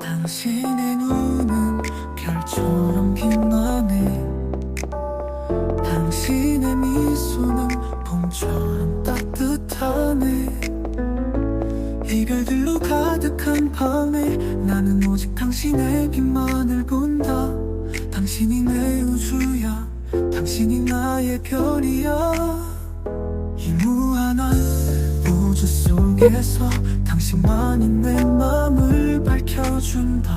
당신의 눈은 별처럼 빛나네. 당신의 미소는 봄처럼 따뜻하네. 이별들로 가득한 밤에 나는 오직 당신의 빛만을 본다. 당신이 내 당신이 나의 별이야 이 무한한 우주 속에서 당신만이 내 맘을 밝혀준다.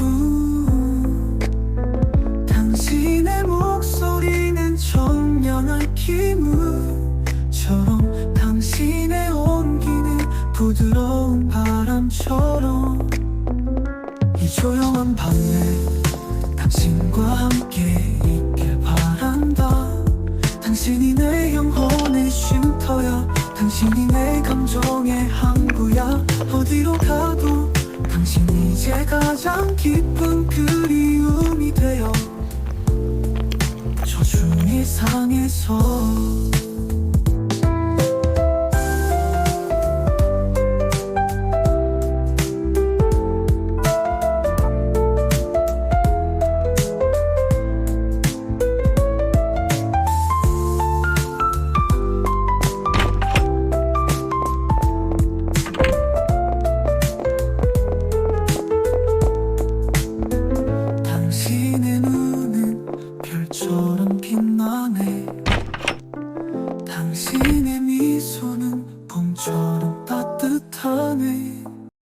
우, 당신의 목소리는 청량한 기물처럼 당신의 온기는 부드러운 바람처럼 이 조용한 밤에 당신과 함께 있길 바란다. 당신이 내 영혼의 쉼터야. 당신이 내 감정의 항구야. 어디로 가도 당신이 이제 가장 깊은 그리움이 되어 저 중이 상해서 你，疼。